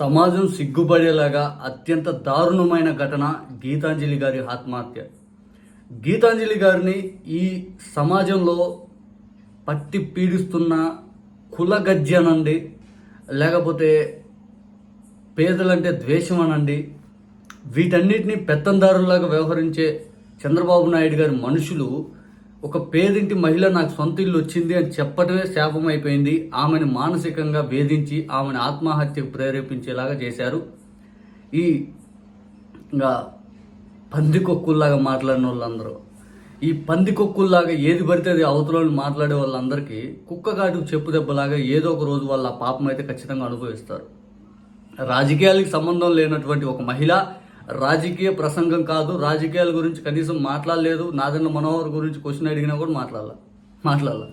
సమాజం సిగ్గుపడేలాగా అత్యంత దారుణమైన ఘటన గీతాంజలి గారి ఆత్మహత్య. గీతాంజలి గారిని ఈ సమాజంలో పట్టి పీడిస్తున్న కులగజ్జి అనండి లేకపోతే పేదలంటే ద్వేషం అనండి వీటన్నిటిని పెత్తందారులాగా వ్యవహరించే చంద్రబాబు నాయుడు గారి మనుషులు ఒక పేదింటి మహిళ నాకు సొంత ఇల్లు వచ్చింది అని చెప్పటమే శాపం అయిపోయింది ఆమెను మానసికంగా వేధించి ఆమెను ఆత్మహత్యకు ప్రేరేపించేలాగా చేశారు. ఈ ఇంకా పందికొక్కుల్లాగా మాట్లాడిన వాళ్ళందరూ. ఈ పందికొక్కుల్లాగా ఏది పడితే అది అవతలని మాట్లాడే వాళ్ళందరికీ కుక్క చెప్పు దెబ్బలాగా ఏదో ఒక రోజు వాళ్ళ పాపం అయితే ఖచ్చితంగా అనుభవిస్తారు. రాజకీయాలకు సంబంధం లేనటువంటి ఒక మహిళ రాజకీయ ప్రసంగం కాదు. రాజకీయాల గురించి కనీసం మాట్లాడలేదు. నాదన్న మనోహర్ గురించి క్వశ్చన్ అడిగినా కూడా మాట్లాడాల. మాట్లాడాల.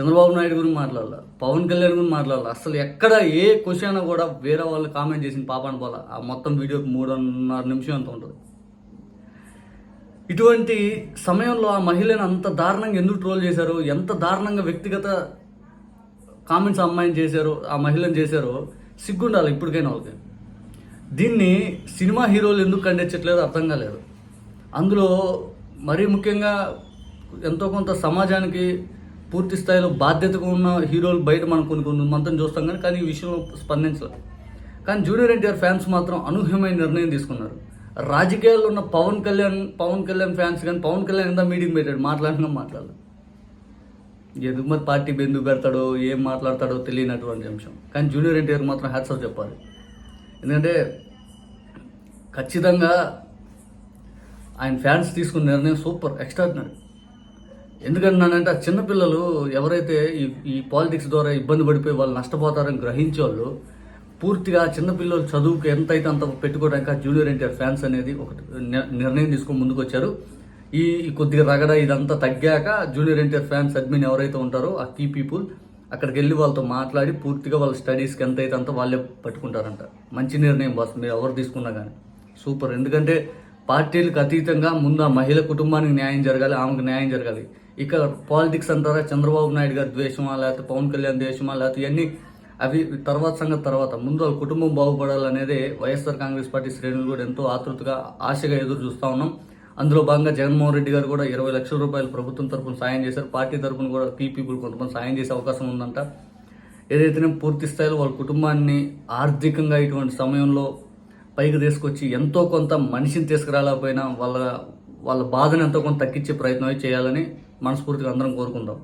చంద్రబాబు నాయుడు గురించి మాట్లాడాల. పవన్ కళ్యాణ్ గురించి మాట్లాడాల. అసలు ఎక్కడ ఏ క్వశ్చన్ కూడా వేరే వాళ్ళు కామెంట్ చేసిన పాపాను పోల. ఆ మొత్తం వీడియోకి మూడున్నర నిమిషం ఎంత ఉంటుంది? ఇటువంటి సమయంలో ఆ మహిళను అంత దారుణంగా ఎందుకు ట్రోల్ చేశారు? ఎంత దారుణంగా వ్యక్తిగత కామెంట్స్ అమ్మాయిని చేశారు? ఆ మహిళను చేశారో? సిగ్గుండాలి ఇప్పటికైనా వాళ్ళకి. దీన్ని సినిమా హీరోలు ఎందుకు ఖండించట్లేదు అర్థం కాలేదు. అందులో మరీ ముఖ్యంగా ఎంతో కొంత సమాజానికి పూర్తి స్థాయిలో బాధ్యతగా ఉన్న హీరోలు బయట మనం కొన్ని కొన్ని మంత్రం చూస్తాం కానీ కానీ ఈ విషయంలో స్పందించలేదు కానీ జూనియర్ ఎన్టీఆర్ ఫ్యాన్స్ మాత్రం అనూహ్యమైన నిర్ణయం తీసుకున్నారు. రాజకీయాల్లో ఉన్న పవన్ కళ్యాణ్ పవన్ కళ్యాణ్ ఫ్యాన్స్ కానీ పవన్ కళ్యాణ్ ఎంత మీటింగ్ పెట్టాడు? మాట్లాడినా మాట్లాడలేదు. ఎందుకు మరి పార్టీ ఎందుకు పెడతాడో ఏం మాట్లాడతాడో తెలియనటువంటి అంశం. కానీ జూనియర్ ఎన్టీఆర్ మాత్రం హ్యాట్స్ చెప్పాలి. ఎందుకంటే ఖచ్చితంగా ఆయన ఫ్యాన్స్ తీసుకున్న నిర్ణయం సూపర్ ఎక్స్ట్రాడినరీ ఎందుకంటున్నానంటే ఆ చిన్నపిల్లలు ఎవరైతే ఈ ఈ పాలిటిక్స్ ద్వారా ఇబ్బంది పడిపోయి వాళ్ళు నష్టపోతారని గ్రహించే వాళ్ళు పూర్తిగా చిన్నపిల్లలు చదువుకు ఎంత అయితే అంత పెట్టుకోవడానికి ఆ జూనియర్ ఎన్టీఆర్ ఫ్యాన్స్ అనేది ఒక నిర్ణయం తీసుకొని ముందుకు వచ్చారు ఈ ఈ కొద్దిగా రగడ ఇదంతా తగ్గాక జూనియర్ ఎన్టీఆర్ ఫ్యాన్స్ అడ్మిన్ ఎవరైతే ఉంటారో ఆ కీ పీపుల్ అక్కడికి వెళ్ళి వాళ్ళతో మాట్లాడి పూర్తిగా వాళ్ళ స్టడీస్కి ఎంత అయితే అంత వాళ్ళే పట్టుకుంటారంట. మంచి నిర్ణయం బాస్ మీరు ఎవరు తీసుకున్నా కానీ సూపర్ ఎందుకంటే పార్టీలకు అతీతంగా ముందు ఆ మహిళ కుటుంబానికి న్యాయం జరగాలి ఆమెకు న్యాయం జరగాలి. ఇక పాలిటిక్స్ అంటారా చంద్రబాబు నాయుడు గారి ద్వేషమా లేకపోతే పవన్ కళ్యాణ్ ద్వేషమా లేకపోతే ఇవన్నీ అవి తర్వాత సంగతి తర్వాత. ముందు వాళ్ళ కుటుంబం బాగుపడాలనేదే వైఎస్ఆర్ కాంగ్రెస్ పార్టీ శ్రేణులు కూడా ఎంతో ఆతృతగా ఆశగా ఎదురు చూస్తూ ఉన్నాం. అందులో భాగంగా జగన్మోహన్ రెడ్డి గారు కూడా ఇరవై లక్షల రూపాయలు ప్రభుత్వం తరపున సాయం చేశారు. పార్టీ తరఫున కూడా పీ పీపుల్ కొంతమంది సాయం చేసే అవకాశం ఉందంట. ఏదైతేనే పూర్తి స్థాయిలో వాళ్ళ కుటుంబాన్ని ఆర్థికంగా ఇటువంటి సమయంలో పైకి తీసుకొచ్చి ఎంతో కొంత మనిషిని తీసుకురాలేకపోయినా వాళ్ళ వాళ్ళ బాధను ఎంతో కొంత తగ్గించే ప్రయత్నం చేయాలని మనస్ఫూర్తిగా అందరం కోరుకుందాం.